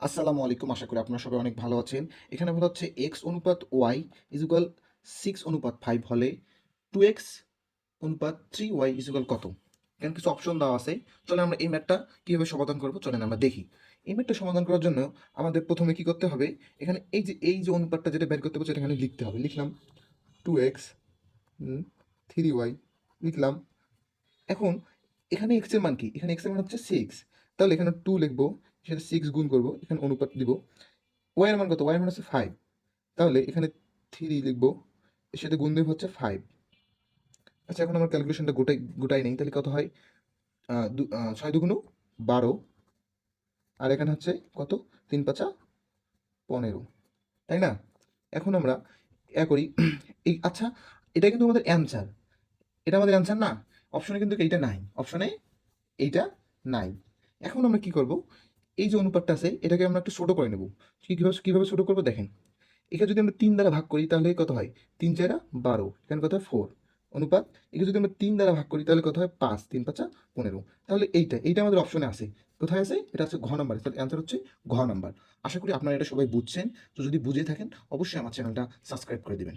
আসসালামু আলাইকুম, আশা করি আপনারা সবাই অনেক ভালো আছেন। এখানে বলা হচ্ছে এক্স অনুপাত ওয়াই ইজুগাল সিক্স অনুপাত ফাইভ হলে টু এক্স অনুপাত থ্রি ওয়াই ইজুগাল কত? এখানে কিছু অপশন দেওয়া আছে। চলে আমরা এই ম্যাথটা কীভাবে সমাধান করব, চলেন আমরা দেখি। এই ম্যাথটা সমাধান করার জন্য আমাদের প্রথমে কি করতে হবে? এখানে এই যে এই যে অনুপাতটা যেটা বের করতে হবে সেটা এখানে লিখতে হবে। লিখলাম টু এক্স থ্রি ওয়াই লিখলাম। এখন এখানে এক্সের মান কি? এখানে এক্সের মান হচ্ছে সিক্স তাহলে এখানে টু লিখব। সেটা সিক্স গুণ করব, এখানে অনুপাত দিব। ওয়াই এর মান কত? ওয়াই এর মান হচ্ছে ফাইভ তাহলে এখানে থ্রি লিখব, এর সাথে গুণ দেব হচ্ছে ফাইভ আচ্ছা এখন আমার ক্যালকুলেশনটা গোটাই গোটাই নেই, তাহলে কত হয়? ছয় দুগুণ বারো। আর এখানে হচ্ছে কত? তিন পাঁচা পনেরো। তাই না? এখন আমরা এ করি। এই আচ্ছা এটা কিন্তু আমাদের অ্যান্সার এটা আমাদের অ্যান্সার না। অপশনে কিন্তু এইটা নাই। অপশনে এইটা নাই। এখন আমরা কি করব? এই যে অনুপাতটা আছে, এটাকে আমরা একটু ছোট করে নেব। কীভাবে কীভাবে ছোটো করব দেখেন। এখানে যদি আমরা তিন দ্বারা ভাগ করি, তাহলে কত হয়? তিন চারা বারো। এখানে কত হয়? ফোর। অনুপাত, একে যদি আমরা তিন দ্বারা ভাগ করি, তাহলে কত হয়? পাঁচ। তিন পাঁচা পনেরো। তাহলে এইটা এইটা আমাদের অপশনে আছে। কোথায় আছে? এটা হচ্ছে ঘ নাম্বার তাহলে অ্যান্সার হচ্ছে ঘ নাম্বার আশা করি আপনারা এটা সবাই বুঝছেন। তো যদি বুঝে থাকেন, অবশ্যই আমার চ্যানেলটা সাবস্ক্রাইব করে দেবেন।